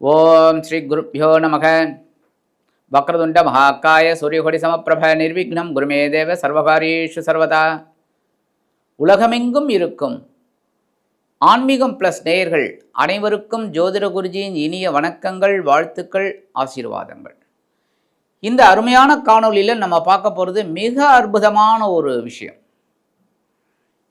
ஓம் ஸ்ரீ குருப்பியோ நமக. வக்ரதுண்ட மகாக்காய சூரியகொடி சமப்பிரப நிர்விக்னம். குருமே தேவ சர்வகாரியேஷு சர்வதா. உலகமெங்கும் இருக்கும் ஆன்மீகம் ப்ளஸ் நேயர்கள் அனைவருக்கும் ஜோதிட குருஜியின் இனிய வணக்கங்கள் வாழ்த்துக்கள் ஆசீர்வாதங்கள். இந்த அருமையான காணொலியில் நம்ம பார்க்க போகிறது மிக அற்புதமான ஒரு விஷயம்.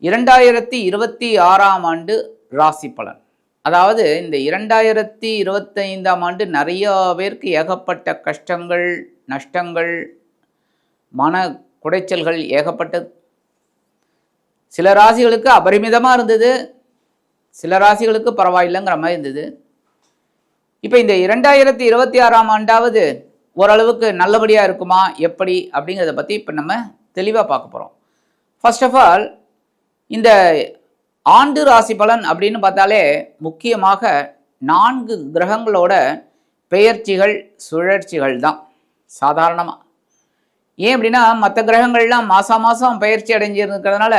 இரண்டாயிரத்தி இருபத்தி ஆறாம் ஆண்டு ராசி பலன். அதாவது இந்த இரண்டாயிரத்தி இருபத்தைந்தாம் ஆண்டு நிறைய பேருக்கு ஏகப்பட்ட கஷ்டங்கள் நஷ்டங்கள் மன குடைச்சல்கள் ஏகப்பட்டது. சில ராசிகளுக்கு அபரிமிதமாக இருந்தது. சில ராசிகளுக்கு பரவாயில்லைங்கிற மாதிரி இருந்தது. இப்போ இந்த இரண்டாயிரத்தி இருபத்தி ஆறாம் ஆண்டாவது ஓரளவுக்கு நல்லபடியாக இருக்குமா எப்படி அப்படிங்கிறத பற்றி இப்போ நம்ம தெளிவாக பார்க்க போகிறோம் ஃபர்ஸ்ட் ஆஃப் ஆல் இந்த ஆண்டு ராசி பலன் அப்படின்னு பார்த்தாலே முக்கியமாக நான்கு கிரகங்களோட பெயர்ச்சிகள் சுழற்சிகள் தான் சாதாரணமாக ஏன் அப்படின்னா மற்ற கிரகங்கள்லாம் மாதம் மாதம் பயிற்சி அடைஞ்சிருக்கிறதுனால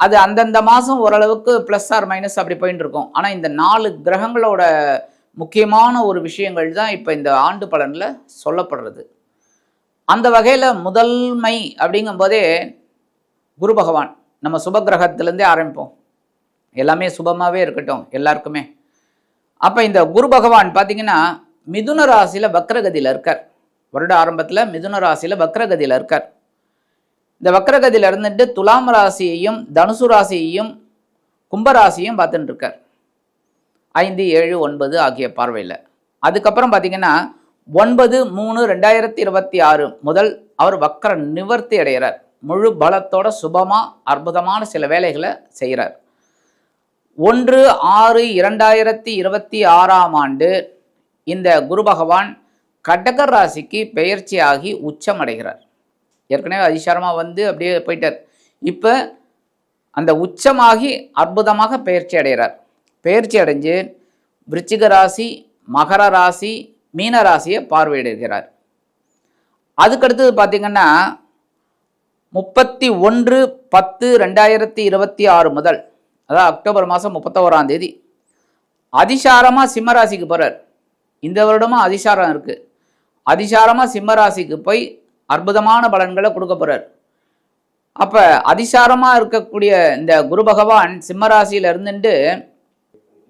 அது அந்தந்த மாதம் ஓரளவுக்கு ப்ளஸ் ஆர் மைனஸ் அப்படி போயின்னு இருக்கும். ஆனால் இந்த நாலு கிரகங்களோட முக்கியமான ஒரு விஷயங்கள் தான் இப்போ இந்த ஆண்டு பலனில் சொல்லப்படுறது. அந்த வகையில் முதல்மை அப்படிங்கும்போதே குரு பகவான். நம்ம சுபகிரகத்திலேருந்தே ஆரம்பிப்போம். எல்லாமே சுபமாகவே இருக்கட்டும் எல்லாருக்குமே. அப்போ இந்த குரு பகவான் பார்த்தீங்கன்னா மிதுன ராசியில் வக்ரகதியில் இருக்கார். வருட ஆரம்பத்தில் மிதுன ராசியில் வக்ரகதியில் இருக்கார். இந்த வக்ரகதியில் இருந்துட்டு துலாம் ராசியையும் தனுசு ராசியையும் கும்பராசியும் பார்த்துட்டு இருக்கார். ஐந்து ஏழு ஒன்பது ஆகிய பார்வையில். அதுக்கப்புறம் பார்த்தீங்கன்னா ஒன்பது மூணு ரெண்டாயிரத்தி இருபத்தி ஆறு முதல் அவர் வக்கர நிவர்த்தி அடைகிறார். முழு பலத்தோட சுபமாக அற்புதமான சில வேலைகளை செய்கிறார். ஒன்று ஆறு இரண்டாயிரத்தி இருபத்தி ஆறாம் ஆண்டு இந்த குரு பகவான் கடகர் ராசிக்கு பெயர்ச்சியாகி உச்சமடைகிறார். ஏற்கனவே அதிசாரமாக வந்து அப்படியே போயிட்டார். இப்போ அந்த உச்சமாகி அற்புதமாக பெயர்ச்சி அடைகிறார். பெயர்ச்சி அடைஞ்சு விருச்சிக ராசி மகர ராசி மீன ராசியை பார்வையிடுகிறார். அதுக்கடுத்தது பார்த்திங்கன்னா முப்பத்தி ஒன்று பத்து ரெண்டாயிரத்தி இருபத்தி ஆறு முதல் அதாவது அக்டோபர் மாதம் முப்பத்தோராம் தேதி. அதிசாரமாக சிம்மராசிக்கு போகிறார் இந்த வருடமும் அதிசாரம் இருக்குது அதிசாரமாக சிம்மராசிக்கு போய் அற்புதமான பலன்களை கொடுக்க போகிறார் அப்போ அதிசாரமாக இருக்கக்கூடிய இந்த குரு பகவான் சிம்மராசியில் இருந்துட்டு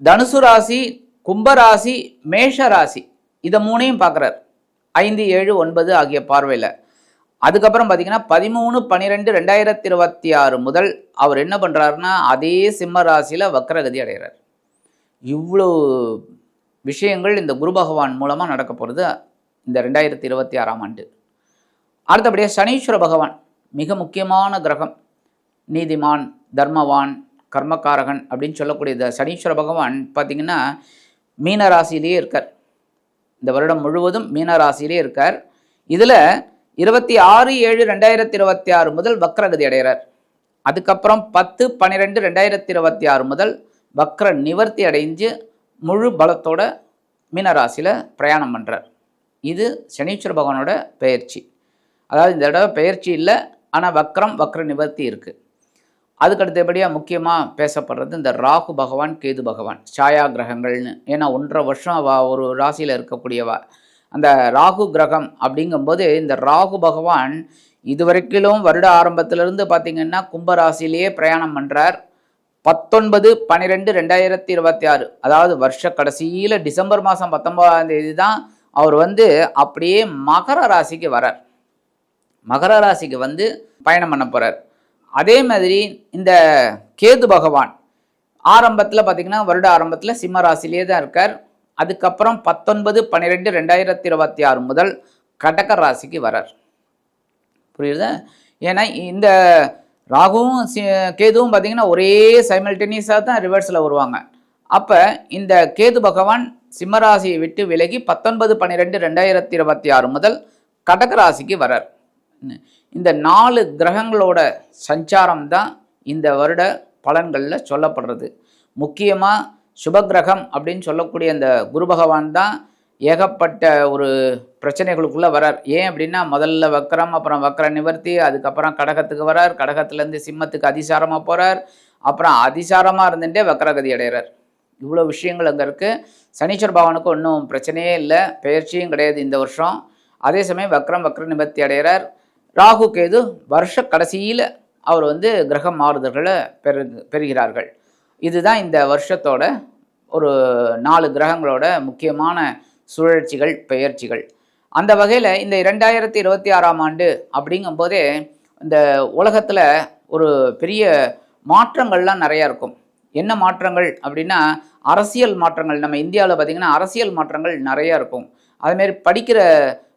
தனுசு ராசி கும்பராசி மேஷ ராசி இதை மூணையும் பார்க்குறார். ஐந்து ஏழு ஒன்பது ஆகிய பார்வையில். அதுக்கப்புறம் பார்த்தீங்கன்னா பதிமூணு பன்னிரெண்டு ரெண்டாயிரத்தி இருபத்தி ஆறு முதல் அவர் என்ன பண்ணுறாருன்னா அதே சிம்ம ராசியில் வக்ரகதி அடைகிறார். இவ்வளோ விஷயங்கள் இந்த குரு பகவான் மூலமாக நடக்க போகிறது இந்த ரெண்டாயிரத்தி இருபத்தி ஆறாம் ஆண்டு. அடுத்தபடியாக சனீஸ்வர பகவான் மிக முக்கியமான கிரகம். நீதிமான் தர்மவான் கர்மகாரகன் அப்படின்னு சொல்லக்கூடிய இந்த சனீஸ்வர பகவான் பார்த்திங்கன்னா மீனராசியிலே இருக்கார். இந்த வருடம் முழுவதும் மீனராசியிலே இருக்கார். இதில் இருபத்தி ஆறு ஏழு ரெண்டாயிரத்தி இருபத்தி ஆறு முதல் வக்ரகதி அடைகிறார். அதுக்கப்புறம் பத்து பன்னிரெண்டு ரெண்டாயிரத்தி இருபத்தி ஆறு முதல் வக்ர நிவர்த்தி அடைஞ்சு முழு பலத்தோட மீனராசியில் பிரயாணம் பண்ணுறார் இது சனீஸ்வர பகவானோட பெயர்ச்சி. அதாவது இந்த தடவை பெயர்ச்சி இல்லை ஆனால் வக்ரம் வக்ர நிவர்த்தி இருக்குது அதுக்கு அடுத்தபடியாக முக்கியமாக பேசப்படுறது இந்த ராகு பகவான் கேது பகவான் சாயா கிரகங்கள்னு ஏன்னா ஒன்றரை வருஷம் அவ ஒரு ராசியில் இருக்கக்கூடியவா. அந்த ராகு கிரகம் அப்படிங்கும்போது இந்த ராகு பகவான் இதுவரைக்கிலும் வருட ஆரம்பத்திலிருந்து பார்த்திங்கன்னா கும்பராசிலேயே பிரயாணம் பண்ணுறார் பத்தொன்பது பன்னிரெண்டு ரெண்டாயிரத்தி இருபத்தி ஆறு அதாவது வருஷ கடைசியில் டிசம்பர் மாதம் பத்தொன்பதாம் தேதி தான் அவர் வந்து அப்படியே மகர ராசிக்கு வரார். மகர ராசிக்கு வந்து பயணம் பண்ண போகிறார் அதே மாதிரி இந்த கேது பகவான் ஆரம்பத்தில் பார்த்திங்கன்னா வருட ஆரம்பத்தில் சிம்ம ராசிலேயே தான் இருக்கார். அதுக்கப்புறம் பத்தொன்பது பன்னிரெண்டு ரெண்டாயிரத்தி இருபத்தி ஆறு முதல் கடக ராசிக்கு வரார். புரியுதா? ஏன்னா இந்த ராகுவும் சி கேதுவும் பார்த்திங்கன்னா ஒரே சைமல்டேனியஸாக தான் ரிவர்ஸில் வருவாங்க. அப்போ இந்த கேது பகவான் சிம்மராசியை விட்டு விலகி பத்தொன்பது பன்னிரெண்டு ரெண்டாயிரத்தி இருபத்தி ஆறு முதல் கடக ராசிக்கு வரார். இந்த நாலு கிரகங்களோட சஞ்சாரம் தான் இந்த வருட பலன்களில் சொல்லப்படுறது. முக்கியமாக சுபகிரகம் அப்படின்னு சொல்லக்கூடிய அந்த குரு பகவான் தான் ஏகப்பட்ட ஒரு பிரச்சனைகளுக்குள்ளே வரார். ஏன் அப்படின்னா முதல்ல வக்கரம் அப்புறம் வக்கர நிவர்த்தி அதுக்கப்புறம் கடகத்துக்கு வரார். கடகத்துலேருந்து சிம்மத்துக்கு அதிசாரமாக போகிறார் அப்புறம் அதிசாரமாக இருந்துட்டே வக்கரகதி அடைகிறார். இவ்வளோ விஷயங்கள் அங்கே இருக்குது சனீஸ்வர பகவானுக்கு ஒன்றும் பிரச்சனையே இல்லை. பெயர்ச்சியும் கிடையாது இந்த வருஷம். அதே சமயம் வக்ரம் வக்ர நிவர்த்தி அடைகிறார். ராகு கேது வருஷ கடைசியில் அவர் வந்து கிரக மாறுதல்களை பெறு பெறுகிறார்கள். இதுதான் இந்த வருஷத்தோட ஒரு நாலு கிரகங்களோட முக்கியமான சுழற்சிகள் பெயர்ச்சிகள். அந்த வகையில் இந்த இரண்டாயிரத்தி இருபத்தி ஆறாம் ஆண்டு அப்படிங்கும்போதே இந்த உலகத்தில் ஒரு பெரிய மாற்றங்கள்லாம் நிறையா இருக்கும். என்ன மாற்றங்கள் அப்படின்னா அரசியல் மாற்றங்கள். நம்ம இந்தியாவில் பார்த்திங்கன்னா அரசியல் மாற்றங்கள் நிறையா இருக்கும். அதுமாரி படிக்கிற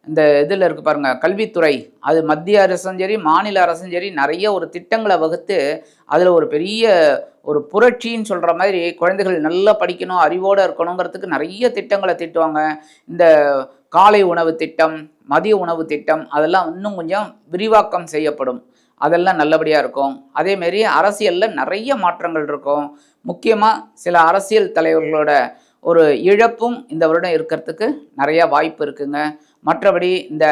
இந்த இதில் இருக்கு பாருங்க கல்வித்துறை. அது மத்திய அரசும் சரி மாநில அரசும் சரி நிறைய ஒரு திட்டங்களை வகுத்து அதில் ஒரு பெரிய ஒரு புரட்சின்னு சொல்கிற மாதிரி குழந்தைகள் நல்லா படிக்கணும் அறிவோடு இருக்கணுங்கிறதுக்கு நிறைய திட்டங்களை திட்டுவாங்க. இந்த காலை உணவு திட்டம் மதிய உணவு திட்டம் அதெல்லாம் இன்னும் கொஞ்சம் விரிவாக்கம் செய்யப்படும். அதெல்லாம் நல்லபடியாக இருக்கும். அதேமாரி அரசியலில் நிறைய மாற்றங்கள் இருக்கும். முக்கியமாக சில அரசியல் தலைவர்களோட ஒரு இழப்பும் இந்த வருடம் இருக்கிறதுக்கு நிறையா வாய்ப்பு இருக்குங்க. மற்றபடி இந்த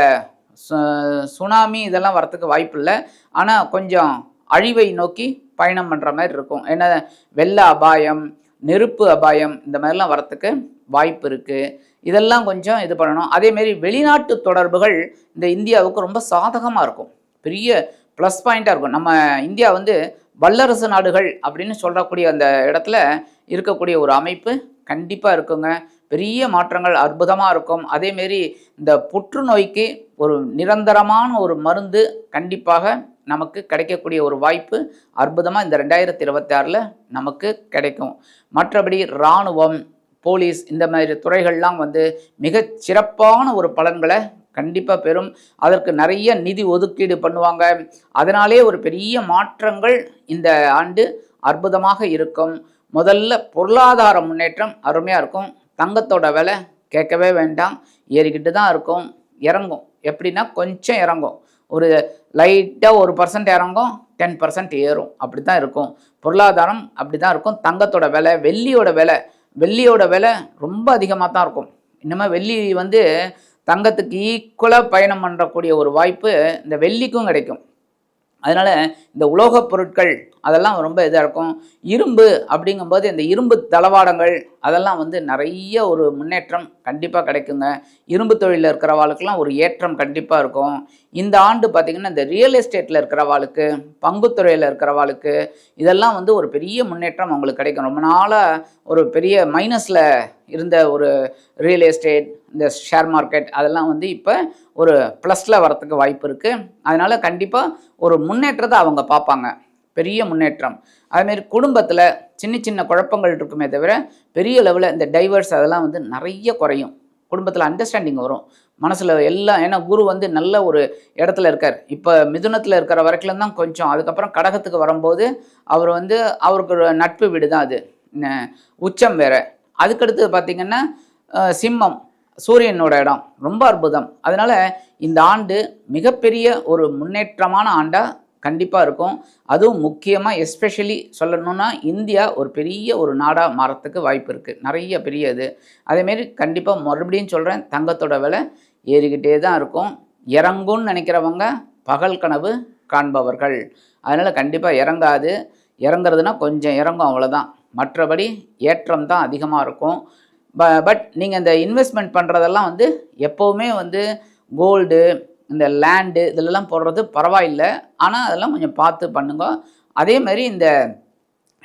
சு- சுனாமி இதெல்லாம் வரத்துக்கு வாய்ப்பு இல்லை ஆனால் கொஞ்சம் அழிவை நோக்கி பயணம் பண்ணுற மாதிரி இருக்கும். ஏன்னா வெள்ள அபாயம் நெருப்பு அபாயம் இந்த மாதிரிலாம் வரத்துக்கு வாய்ப்பு இருக்குது இதெல்லாம் கொஞ்சம் இது பண்ணணும். அதேமாரி வெளிநாட்டு தொடர்புகள் இந்த இந்தியாவுக்கு ரொம்ப சாதகமாக இருக்கும். பெரிய ப்ளஸ் பாயிண்ட்டாக இருக்கும். நம்ம இந்தியா வந்து வல்லரசு நாடுகள் அப்படின்னு சொல்லக்கூடிய அந்த இடத்துல இருக்கக்கூடிய ஒரு அமைப்பு கண்டிப்பாக இருக்குங்க. பெரிய மாற்றங்கள் அற்புதமாக இருக்கும். அதேமாரி இந்த புற்றுநோய்க்கு ஒரு நிரந்தரமான ஒரு மருந்து கண்டிப்பாக நமக்கு கிடைக்கக்கூடிய ஒரு வாய்ப்பு அற்புதமாக இந்த ரெண்டாயிரத்தி இருபத்தி நமக்கு கிடைக்கும். மற்றபடி இராணுவம் போலீஸ் இந்த மாதிரி துறைகள்லாம் வந்து மிகச் சிறப்பான ஒரு பலன்களை கண்டிப்பாக பெறும். அதற்கு நிறைய நிதி ஒதுக்கீடு பண்ணுவாங்க. அதனாலே ஒரு பெரிய மாற்றங்கள் இந்த ஆண்டு அற்புதமாக இருக்கும். முதல்ல பொருளாதார முன்னேற்றம் அருமையாக இருக்கும். தங்கத்தோட விலை கேட்கவே வேண்டாம். ஏறிக்கிட்டு தான் இருக்கும். இறங்கும். எப்படின்னா கொஞ்சம் இறங்கும். ஒரு லைட்டாக ஒரு பர்சன்ட் இறங்கும் டென் பர்சன்ட் ஏறும். அப்படி தான் இருக்கும். பொருளாதாரம் அப்படி தான் இருக்கும். தங்கத்தோட விலை வெள்ளியோட விலை வெள்ளியோட விலை ரொம்ப அதிகமாக தான் இருக்கும். இனிமேல் வெள்ளி வந்து தங்கத்துக்கு ஈக்குவலாக பயணம் பண்ணக்கூடிய ஒரு வாய்ப்பு இந்த வெள்ளிக்கும் கிடைக்கும். அதனால் இந்த உலோகப் பொருட்கள் அதெல்லாம் ரொம்ப இதாக இருக்கும். இரும்பு அப்படிங்கும்போது இந்த இரும்பு தளவாடங்கள் அதெல்லாம் வந்து நிறைய ஒரு முன்னேற்றம் கண்டிப்பாக கிடைக்குங்க. இரும்பு தொழிலில் இருக்கிறவாளுக்கெல்லாம் ஒரு ஏற்றம் கண்டிப்பாக இருக்கும். இந்த ஆண்டு பார்த்திங்கன்னா இந்த ரியல் எஸ்டேட்டில் இருக்கிறவாளுக்கு பங்குத்துறையில் இருக்கிறவாளுக்கு இதெல்லாம் வந்து ஒரு பெரிய முன்னேற்றம் அவங்களுக்கு கிடைக்கும். ரொம்ப நாளாக ஒரு பெரிய மைனஸில் இருந்த ஒரு ரியல் எஸ்டேட் இந்த ஷேர் மார்க்கெட் அதெல்லாம் வந்து இப்போ ஒரு ப்ளஸில் வரத்துக்கு வாய்ப்பு இருக்குது அதனால் கண்டிப்பாக ஒரு முன்னேற்றத்தை அவங்க பார்ப்பாங்க. பெரிய முன்னேற்றம். அதுமாரி குடும்பத்தில் சின்ன சின்ன குழப்பங்கள் இருக்குமே தவிர பெரிய லெவலில் இந்த டைவர்ஸ் அதெல்லாம் வந்து நிறைய குறையும். குடும்பத்தில் அண்டர்ஸ்டாண்டிங் வரும். மனசில் எல்லாம் ஏன்னா குரு வந்து நல்ல ஒரு இடத்துல இருக்கார். இப்போ மிதுனத்தில் இருக்கிற வரைக்கும் தான் கொஞ்சம் அதுக்கப்புறம் கடகத்துக்கு வரும்போது அவர் வந்து அவருக்கு ஒரு நட்பு வீடு தான் அது. உச்சம் வேற. அதுக்கடுத்து பார்த்திங்கன்னா சிம்மம் சூரியனோட இடம். ரொம்ப அற்புதம். அதனால் இந்த ஆண்டு மிகப்பெரிய ஒரு முன்னேற்றமான ஆண்டாக கண்டிப்பாக இருக்கும். அதுவும் முக்கியமாக எஸ்பெஷலி சொல்லணும்னா இந்தியா ஒரு பெரிய ஒரு நாடாக மாறத்துக்கு வாய்ப்பு இருக்குது நிறைய பெரிய இது. அதேமாரி கண்டிப்பாக மறுபடியும் சொல்கிறேன் தங்கத்தோட விலை ஏறிக்கிட்டே தான் இருக்கும். இறங்கும்னு நினைக்கிறவங்க பகல் கனவு காண்பவர்கள். அதனால் கண்டிப்பாக இறங்காது. இறங்குறதுனா கொஞ்சம் இறங்கும் அவ்வளோதான் மற்றபடி ஏற்றம் தான் அதிகமாக இருக்கும். ப பட் நீங்கள் இந்த இன்வெஸ்ட்மெண்ட் பண்ணுறதெல்லாம் வந்து எப்போவுமே வந்து கோல்டு இந்த லேண்டு இதிலெல்லாம் போடுறது பரவாயில்லை. ஆனால் அதெல்லாம் கொஞ்சம் பார்த்து பண்ணுங்க. அதே மாதிரி இந்த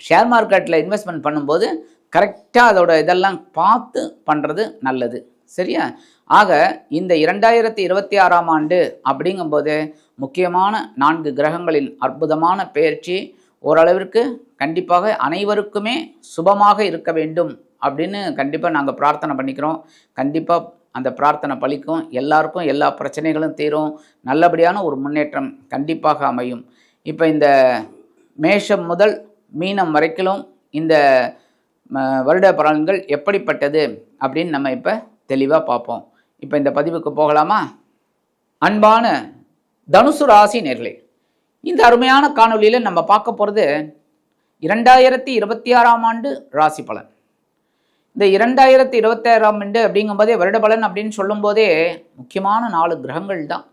ஷேர் மார்க்கெட்டில் இன்வெஸ்ட்மெண்ட் பண்ணும்போது கரெக்டாக அதோட இதெல்லாம் பார்த்து பண்ணுறது நல்லது. சரியா? ஆக இந்த இரண்டாயிரத்தி இருபத்தி ஆறாம் ஆண்டு அப்படிங்கும்போது முக்கியமான நான்கு கிரகங்களின் அற்புதமான பெயர்ச்சி ஓரளவிற்கு கண்டிப்பாக அனைவருக்குமே சுபமாக இருக்க வேண்டும் அப்படின்னு கண்டிப்பாக நாங்கள் பிரார்த்தனை பண்ணிக்கிறோம். கண்டிப்பாக அந்த பிரார்த்தனை பலிக்கும். எல்லாருக்கும் எல்லா பிரச்சனைகளும் தீரும். நல்லபடியான ஒரு முன்னேற்றம் கண்டிப்பாக அமையும். இப்போ இந்த மேஷம் முதல் மீனம் வரைக்கும் இந்த வருட பலன்கள் எப்படிப்பட்டது அப்படின்னு நம்ம இப்போ தெளிவாக பார்ப்போம். இப்போ இந்த பதிவுக்கு போகலாமா? அன்பான தனுசு ராசி நேர்களே இந்த அருமையான காணொளியில் நம்ம பார்க்க போகிறது இரண்டாயிரத்தி இருபத்தி ஆறாம் ஆண்டு ராசி பலன். இந்த இரண்டாயிரத்தி இருபத்தாறாம் ஆண்டு அப்படிங்கும்போதே வருட பலன் அப்படின்னு சொல்லும்போதே முக்கியமான நாலு கிரகங்கள் தான்.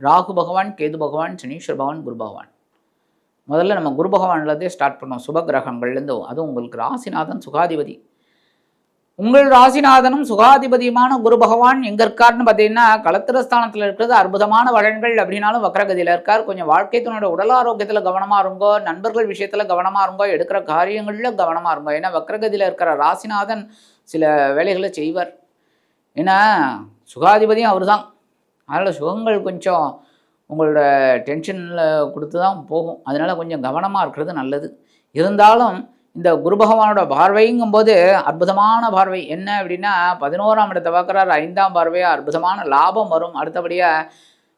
ராகு பகவான் கேது பகவான் சனீஸ்வர் பகவான் குரு பகவான். முதல்ல நம்ம குரு பகவான்லேருந்தே ஸ்டார்ட் பண்ணோம். சுப கிரகங்கள்லேருந்து அதுவும் உங்களுக்கு ராசிநாதன் சுகாதிபதி. உங்கள் ராசிநாதனும் சுகாதிபதியுமான குரு பகவான் எங்க இருக்காருன்னு பார்த்தீங்கன்னா கலத்திரஸ்தானத்தில் இருக்கிறது அற்புதமான வளன்கள் அப்படின்னாலும் வக்ரகதியில் இருக்கார். கொஞ்சம் வாழ்க்கை தன்னோட உடல் ஆரோக்கியத்தில் கவனமாக இருங்கோ நண்பர்கள் விஷயத்தில் கவனமாக இருங்கோ எடுக்கிற காரியங்களில் கவனமாக இருங்கோ. ஏன்னா வக்ரகதியில் இருக்கிற ராசிநாதன் சில வேலைகளை செய்வார். ஏன்னா சுகாதிபதியும் அவர் தான் அதனால் சுகங்கள் கொஞ்சம் உங்களோட டென்ஷனில் கொடுத்து தான் போகும். அதனால் கொஞ்சம் கவனமாக இருக்கிறது நல்லது. இருந்தாலும் இந்த குரு பகவானோட பார்வைங்கும்போது அற்புதமான பார்வை. என்ன அப்படின்னா பதினோராம் இடத்தை பார்க்குறாரு ஐந்தாம் பார்வையாக அற்புதமான லாபம் வரும். அடுத்தபடியாக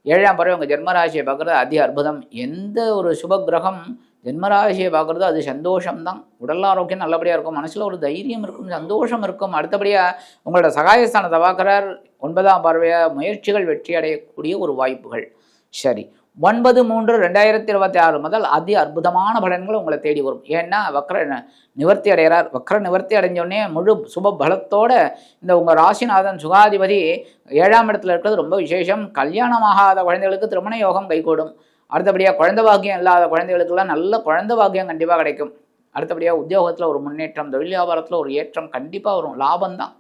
ஏழாம் பறவை உங்கள் ஜென்மராசியை பார்க்குறது அதி அற்புதம். எந்த ஒரு சுப கிரகம் ஜென்மராசியை பார்க்குறதோ அது சந்தோஷம்தான். உடல் ஆரோக்கியம் நல்லபடியாக இருக்கும். மனசில் ஒரு தைரியம் இருக்கும் சந்தோஷம் இருக்கும். அடுத்தபடியாக உங்களோட சகாயஸ்தானத்தை பார்க்குறார். ஒன்பதாம் பார்வையாக முயற்சிகள் வெற்றி அடையக்கூடிய ஒரு வாய்ப்புகள். சரி. ஒன்பது மூன்று ரெண்டாயிரத்தி இருபத்தி ஆறு முதல் அதி அற்புதமான பலன்கள் உங்களை தேடி வரும். ஏன்னா வக்ர ந- நிவர்த்தி அடைகிறார். வக்ர நிவர்த்தி அடைஞ்சோடனே முழு சுப பலத்தோட இந்த உங்கள் ராசிநாதன் சுகாதிபதி ஏழாம் இடத்துல இருக்கிறது ரொம்ப விசேஷம். கல்யாணமாகாத குழந்தைகளுக்கு திருமண யோகம் கைகூடும். அடுத்தபடியாக குழந்தை பாக்கியம் இல்லாத குழந்தைகளுக்கெல்லாம் நல்ல குழந்தை பாக்கியம் கண்டிப்பாக கிடைக்கும். அடுத்தபடியாக உத்தியோகத்தில் ஒரு முன்னேற்றம் தொழில் வியாபாரத்தில் ஒரு ஏற்றம் கண்டிப்பாக வரும். லாபம் தான்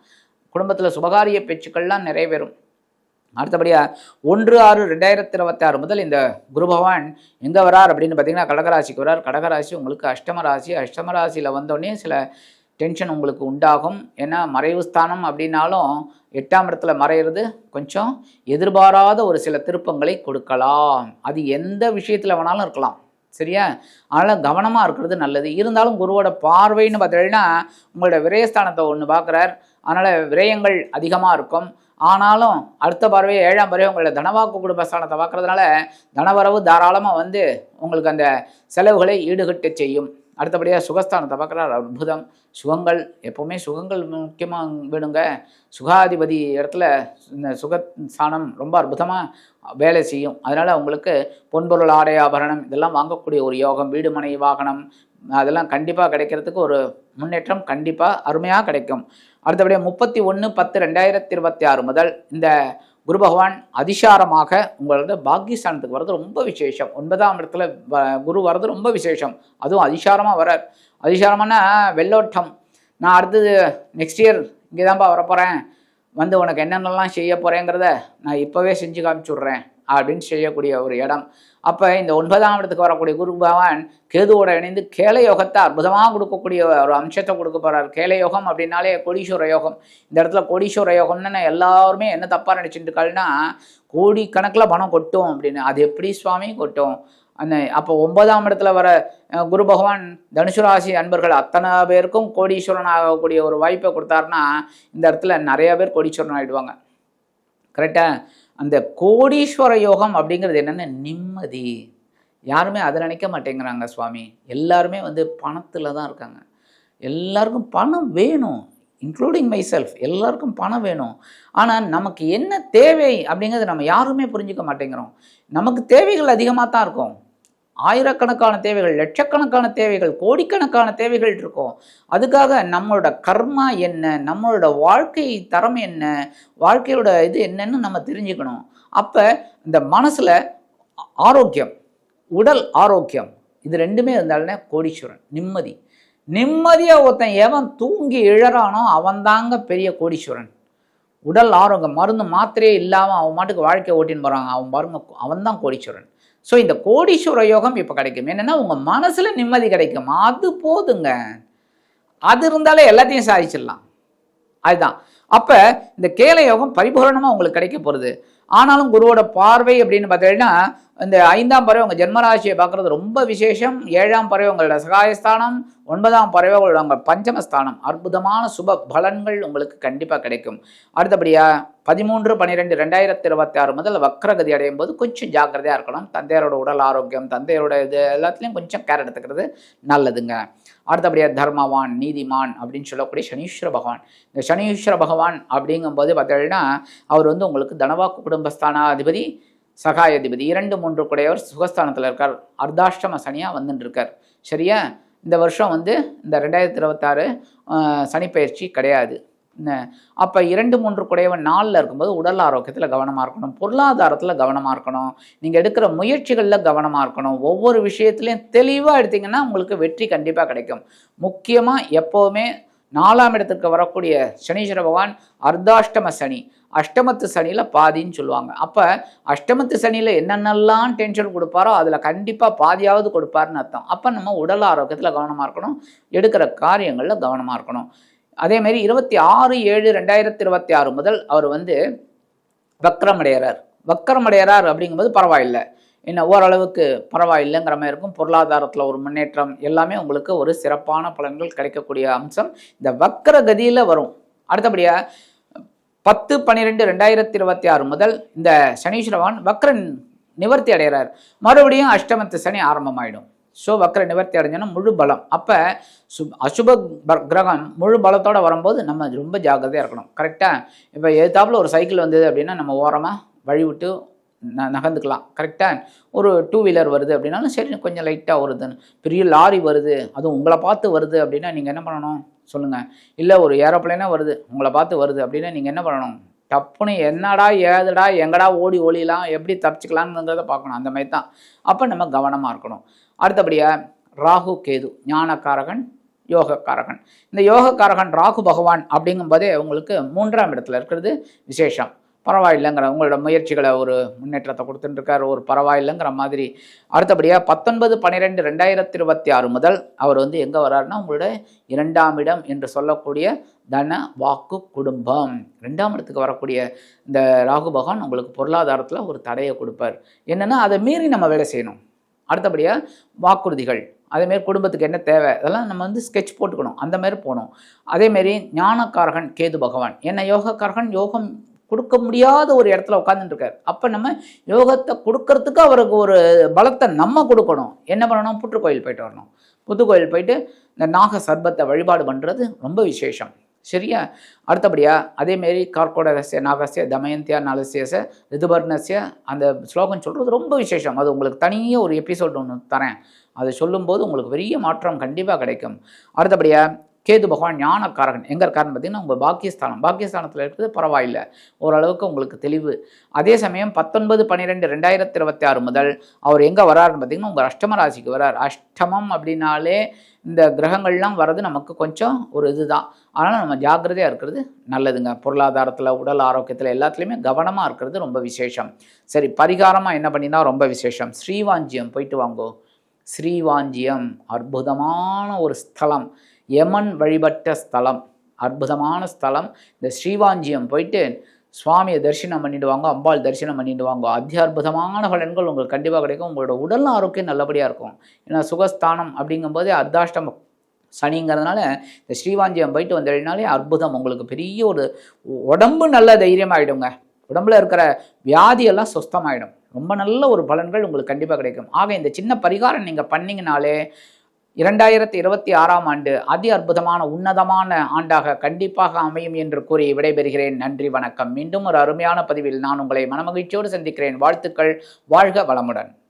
குடும்பத்தில் சுபகாரிய பேச்சுக்கள்லாம் நிறைவேறும். அடுத்தபடியாக ஒன்று ஆறு ரெண்டாயிரத்தி இருபத்தி ஆறு முதல் இந்த குரு பகவான் எங்கே வரார் அப்படின்னு பார்த்தீங்கன்னா கடகராசிக்கு வரார். கடகராசி உங்களுக்கு அஷ்டம ராசி. அஷ்டம ராசியில் வந்தோடனே சில டென்ஷன் உங்களுக்கு உண்டாகும். ஏன்னா மறைவு ஸ்தானம் அப்படின்னாலும் எட்டாம் இடத்துல மறையிறது கொஞ்சம் எதிர்பாராத ஒரு சில திருப்பங்களை கொடுக்கலாம். அது எந்த விஷயத்தில் வேணாலும் இருக்கலாம். சரியா? அதனால் கவனமாக இருக்கிறது நல்லது. இருந்தாலும் குருவோட பார்வைன்னு பார்த்தீங்கன்னா உங்களோட விரயஸ்தானத்தை ஒன்று பார்க்குறார். அதனால் விரயங்கள் அதிகமாக இருக்கும். ஆனாலும் அடுத்த பறவை ஏழாம் பறவை உங்களோட தனவாக்கு குடும்பஸ்தானத்தை பார்க்கறதுனால தனவரவு தாராளமாக வந்து உங்களுக்கு அந்த செலவுகளை ஈடுகட்டு செய்யும். அடுத்தபடியாக சுகஸ்தானத்தை பார்க்குறாரு. அற்புதம். சுகங்கள் எப்போவுமே சுகங்கள் முக்கியமாக வேணுங்க. சுகாதிபதி இடத்துல இந்த சுகஸ்தானம் ரொம்ப அற்புதமாக வேலை செய்யும். அதனால் உங்களுக்கு பொன்பொருள் ஆடை ஆபரணம் இதெல்லாம் வாங்கக்கூடிய ஒரு யோகம். வீடு மனை வாகனம் அதெல்லாம் கண்டிப்பாக கிடைக்கிறதுக்கு ஒரு முன்னேற்றம் கண்டிப்பாக அருமையாக கிடைக்கும். அடுத்தபடியாக முப்பத்தி ஒன்று பத்து ரெண்டாயிரத்தி இருபத்தி ஆறு முதல் இந்த குரு பகவான் அதிசாரமாக உங்களோட பாக்கியஸ்தானத்துக்கு வர்றது ரொம்ப விசேஷம். ஒன்பதாம் இடத்துல குரு வர்றது ரொம்ப விசேஷம். அதுவும் அதிசாரமாக வரார் அதிசாரமான வெள்ளோட்டம். நான் அடுத்தது நெக்ஸ்ட் இயர் இங்கே தான்ப்பா வரப்போகிறேன் வந்து உனக்கு என்னென்னலாம் செய்ய போகிறேங்கிறத நான் இப்போவே செஞ்சு காமிச்சுட்றேன் அப்படின்னு செய்யக்கூடிய ஒரு இடம். அப்போ இந்த ஒன்பதாம் இடத்துக்கு வரக்கூடிய குரு பகவான் கேதுவோட இணைந்து கேல யோகத்தை அற்புதமாக கொடுக்கக்கூடிய ஒரு அம்சத்தை கொடுக்க போகிறார் கேல அப்படின்னாலே கோடீஸ்வர யோகம். இந்த இடத்துல கோடீஸ்வர யோகம்னு எல்லாருமே என்ன தப்பாக நினச்சிட்டு இருக்காள்னா கோடி கணக்கில் பணம் கொட்டும் அப்படின்னு. அது எப்படி சுவாமி? கொட்டும். அந்த அப்போ ஒன்பதாம் இடத்துல வர குரு பகவான் தனுசு ராசி அன்பர்கள் அத்தனை பேருக்கும் கோடீஸ்வரன் ஆகக்கூடிய ஒரு வாய்ப்பை கொடுத்தாருன்னா இந்த இடத்துல நிறைய பேர் கோடீஸ்வரன் ஆகிடுவாங்க கரெக்டாக அந்த கோடீஸ்வர யோகம் அப்படிங்கிறது என்னென்ன? நிம்மதி. யாருமே அதை நினைக்க மாட்டேங்கிறாங்க சுவாமி. எல்லாருமே வந்து பணத்தில் தான் இருக்காங்க. எல்லாருக்கும் பணம் வேணும் இன்க்ளூடிங் மை செல்ஃப் எல்லாருக்கும் பணம் வேணும். ஆனால் நமக்கு என்ன தேவை அப்படிங்கிறது நம்ம யாருமே புரிஞ்சுக்க மாட்டேங்கிறோம். நமக்கு தேவைகள் அதிகமாக தான் இருக்கும். ஆயிரக்கணக்கான தேவைகள் லட்சக்கணக்கான தேவைகள் கோடிக்கணக்கான தேவைகள் இருக்கும். அதுக்காக நம்மளோட கர்மா என்ன? நம்மளோட வாழ்க்கை தரம் என்ன? வாழ்க்கையோட இது என்னன்னு நம்ம தெரிஞ்சுக்கணும். அப்போ இந்த மனசில் ஆரோக்கியம் உடல் ஆரோக்கியம் இது ரெண்டுமே இருந்தாலுமே கோடீஸ்வரன் நிம்மதி. நிம்மதியாக ஒருத்தன் எவன் தூங்கி இழறானோ அவன்தாங்க பெரிய கோடீஸ்வரன். உடல் ஆரோக்கியம் மருந்து மாத்திரையே இல்லாமல் அவன் மாட்டுக்கு வாழ்க்கை ஓட்டின்னு போகிறாங்க அவன் பாருங்க அவன் தான் கோடீஸ்வரன். ஸோ இந்த கோடீஸ்வர யோகம் இப்போ கிடைக்கும். என்னென்னா உங்கள் மனசில் நிம்மதி கிடைக்கும். அது போதுங்க. அது இருந்தாலே எல்லாத்தையும் சாதிச்சிடலாம். அதுதான். அப்போ இந்த கேல யோகம் பரிபூரணமாக உங்களுக்கு கிடைக்க போகிறது ஆனாலும் குருவோட பார்வை அப்படின்னு பார்த்தீங்கன்னா இந்த ஐந்தாம் பறவை உங்கள் ஜென்மராசியை பார்க்குறது ரொம்ப விசேஷம். ஏழாம் பறவை உங்களோட சகாயஸ்தானம். ஒன்பதாம் பறவை உங்களோட உங்கள் பஞ்சமஸ்தானம். அற்புதமான சுப பலன்கள் உங்களுக்கு கண்டிப்பாக கிடைக்கும். அடுத்தபடியாக பதிமூன்று பன்னிரெண்டு ரெண்டாயிரத்தி இருபத்தி ஆறு முதல் வக்ரகதி அடையும் போது கொஞ்சம் ஜாக்கிரதையாக இருக்கணும். தந்தையரோட உடல் ஆரோக்கியம் தந்தையரோட இது எல்லாத்துலேயும் கொஞ்சம் கேர் எடுத்துக்கிறது நல்லதுங்க. அடுத்தபடியாக தர்மவான் நீதிமான் அப்படின்னு சொல்லக்கூடிய சனீஸ்வர பகவான். இந்த சனீஸ்வர பகவான் அப்படிங்கும்போது பார்த்தீங்கன்னா அவர் வந்து உங்களுக்கு தனவாக்கு குடும்பஸ்தானாதிபதி சகாயாதிபதி. இரண்டு மூன்று குடையவர் சுகஸ்தானத்தில் இருக்கார். அர்த்தாஷ்டம சனியாக வந்துட்டு இருக்கார் சரியா? இந்த வருஷம் வந்து இந்த ரெண்டாயிரத்தி இருபத்தாறு சனிப்பயிற்சி கிடையாது. அப்போ இரண்டு மூன்று குடையவன் நாளில் இருக்கும்போது உடல் ஆரோக்கியத்தில் கவனமாக இருக்கணும். பொருளாதாரத்தில் கவனமாக இருக்கணும். நீங்கள் எடுக்கிற முயற்சிகளில் கவனமாக இருக்கணும். ஒவ்வொரு விஷயத்துலையும் தெளிவாக எடுத்திங்கன்னா உங்களுக்கு வெற்றி கண்டிப்பாக கிடைக்கும். முக்கியமாக எப்போவுமே நாலாம் இடத்துக்கு வரக்கூடிய சனீஸ்வர பகவான் அர்த்தாஷ்டம சனி. அஷ்டமத்து சனியில் பாதின்னு சொல்லுவாங்க. அப்போ அஷ்டமத்து சனியில் என்னென்னலாம் டென்ஷன் கொடுப்பாரோ அதில் கண்டிப்பாக பாதியாவது கொடுப்பாருன்னு அர்த்தம். அப்போ நம்ம உடல் ஆரோக்கியத்தில் கவனமாக இருக்கணும். எடுக்கிற காரியங்களில் கவனமாக இருக்கணும். அதேமாரி இருபத்தி ஆறு ஏழு ரெண்டாயிரத்தி இருபத்தி ஆறு முதல் அவர் வந்து வக்கரமடைகிறார் வக்கரமடைகிறார் அப்படிங்கும்போது பரவாயில்லை. இன்னும் ஓரளவுக்கு பரவாயில்லைங்கிற மாதிரி இருக்கும். பொருளாதாரத்தில் ஒரு முன்னேற்றம் எல்லாமே உங்களுக்கு ஒரு சிறப்பான பலன்கள் கிடைக்கக்கூடிய அம்சம். இந்த வக்கர கதியில் வரும். அடுத்தபடியாக பத்து பன்னிரெண்டு ரெண்டாயிரத்தி இருபத்தி ஆறு முதல் இந்த சனீஸ்வரவான் வக்ரன் நிவர்த்தி அடைகிறார். மறுபடியும் அஷ்டமத்து சனி ஆரம்பமாயிடும். ஸோ வக்ர நிவர்த்தி அடைஞ்சோன்னா முழு பலம். அப்போ சு அசுப ப- கிரகம் முழு பலத்தோடு வரும்போது நம்ம ரொம்ப ஜாக்கிரதையாக இருக்கணும். கரெக்டாக இப்போ எதிர்த்தாப்புல ஒரு சைக்கிள் வந்தது அப்படின்னா நம்ம ஓரமாக வழி விட்டு நகர்ந்துக்கலாம். கரெக்டாக ஒரு டூ வீலர் வருது அப்படின்னாலும் சரி கொஞ்சம் லைட்டாக வருதுன்னு பெரிய லாரி வருது. அதுவும் உங்களை பார்த்து வருது அப்படின்னா நீங்கள் என்ன பண்ணணும்? சொல்லுங்கள் இல்லை ஒரு ஏரோப்ளேனாக வருது. உங்களை பார்த்து வருது அப்படின்னா நீங்கள் என்ன பண்ணணும்? டப்புன்னு என்னடா ஏதுடா எங்கடா ஓடி ஒளியலாம் எப்படி தப்பிச்சுக்கலாம்ங்கிறத பார்க்கணும். அந்த மாதிரி தான். அப்போ நம்ம கவனமாக இருக்கணும். அடுத்தபடியாக ராகு கேது ஞானக்காரகன் யோகக்காரகன். இந்த யோகக்காரகன் ராகு பகவான் அப்படிங்கும்போதே உங்களுக்கு மூன்றாம் இடத்துல இருக்கிறது விசேஷம். பரவாயில்லைங்கிற உங்களோட முயற்சிகளை ஒரு முன்னேற்றத்தை கொடுத்துட்டுருக்காரு. ஒரு பரவாயில்லைங்கிற மாதிரி. அடுத்தபடியாக பத்தொன்பது பன்னிரெண்டு ரெண்டாயிரத்தி இருபத்தி ஆறு முதல் அவர் வந்து எங்கே வர்றாருன்னா உங்களோட இரண்டாம் இடம் என்று சொல்லக்கூடிய தன வாக்கு குடும்பம். ரெண்டாம் இடத்துக்கு வரக்கூடிய இந்த ராகு பகவான் உங்களுக்கு பொருளாதாரத்தில் ஒரு தடையை கொடுப்பார். என்னென்னா அதை மீறி நம்ம வேலை செய்யணும். அடுத்தபடியாக வாக்குறுதிகள். அதேமாரி குடும்பத்துக்கு என்ன தேவை? அதெல்லாம் நம்ம வந்து ஸ்கெட்ச் போட்டுக்கணும். அந்த மாதிரி போகணும். அதேமாரி ஞானக்காரகன் கேது பகவான். என்ன யோகக்காரகன்? யோகம் கொடுக்க முடியாத ஒரு இடத்துல உட்காந்துட்டுருக்காரு அப்போ நம்ம யோகத்தை கொடுக்கறதுக்கு அவருக்கு ஒரு பலத்தை நம்ம கொடுக்கணும். என்ன பண்ணணும்? புற்றுக்கோயில் போயிட்டு வரணும். புத்துக்கோயில் போயிட்டு இந்த நாக சர்பத்தை வழிபாடு பண்ணுறது ரொம்ப விசேஷம். சரியா? அடுத்தபடியாக அதேமாரி கார்கோடகசிய நாகசிய தமயந்தியா நலசியச ரிதுபர்ணசிய அந்த ஸ்லோகம் சொல்கிறது ரொம்ப விசேஷம். அது உங்களுக்கு தனியாக ஒரு எபிசோட் ஒன்று தரேன். அதை சொல்லும்போது உங்களுக்கு பெரிய மாற்றம் கண்டிப்பாக கிடைக்கும். அடுத்தபடியாக கேது பகவான் ஞானக்காரகன். எங்கே இருக்காருன்னு பார்த்தீங்கன்னா உங்கள் பாக்கியஸ்தானம். பாக்கியஸ்தானத்தில் இருக்கிறது பரவாயில்லை. ஓரளவுக்கு உங்களுக்கு தெளிவு. அதே சமயம் பத்தொன்பது பன்னிரெண்டு ரெண்டாயிரத்தி இருபத்தி ஆறு முதல் அவர் எங்கே வராருன்னு பார்த்தீங்கன்னா உங்கள் அஷ்டம ராசிக்கு வரார். அஷ்டமம் அப்படின்னாலே இந்த கிரகங்கள்லாம் வர்றது நமக்கு கொஞ்சம் ஒரு இதுதான். அதனால் நம்ம ஜாக்கிரதையாக இருக்கிறது நல்லதுங்க. பொருளாதாரத்தில் உடல் ஆரோக்கியத்தில் எல்லாத்துலேயுமே கவனமாக இருக்கிறது ரொம்ப விசேஷம். சரி பரிகாரமாக என்ன பண்ணினா ரொம்ப விசேஷம். ஸ்ரீவாஞ்சியம் போயிட்டு வாங்கோ. ஸ்ரீவாஞ்சியம் அற்புதமான ஒரு ஸ்தலம். யமன் வழிபட்ட ஸ்தலம். அற்புதமான ஸ்தலம். இந்த ஸ்ரீவாஞ்சியம் போயிட்டு சுவாமியை தரிசனம் பண்ணிடுவாங்க அம்பாள் தரிசனம் பண்ணிடுவாங்க. அத்தியற்புதமான பலன்கள் உங்களுக்கு கண்டிப்பாக கிடைக்கும். உங்களோட உடல் ஆரோக்கியம் நல்லபடியாக இருக்கும். ஏன்னா சுகஸ்தானம் அப்படிங்கும்போது அர்த்தாஷ்டம சனிங்கிறதுனால இந்த ஸ்ரீவாஞ்சியம் போயிட்டு வந்ததுனாலே அற்புதம் உங்களுக்கு பெரிய ஒரு உடம்பு நல்ல தைரியமாகிடுங்க உடம்புல இருக்கிற வியாதியெல்லாம் சுஸ்தமாயிடும். ரொம்ப நல்ல ஒரு பலன்கள் உங்களுக்கு கண்டிப்பாக கிடைக்கும். ஆக இந்த சின்ன பரிகாரம் நீங்கள் பண்ணிங்கனாலே இரண்டாயிரத்தி இருபத்தி ஆறாம் ஆண்டு அதி அற்புதமான உன்னதமான ஆண்டாக கண்டிப்பாக அமையும் என்று கூறி விடைபெறுகிறேன். நன்றி வணக்கம். மீண்டும் ஒரு அருமையான பதிவில் நான் உங்களை மனமகிழ்ச்சியோடு சந்திக்கிறேன். வாழ்த்துக்கள். வாழ்க வளமுடன்.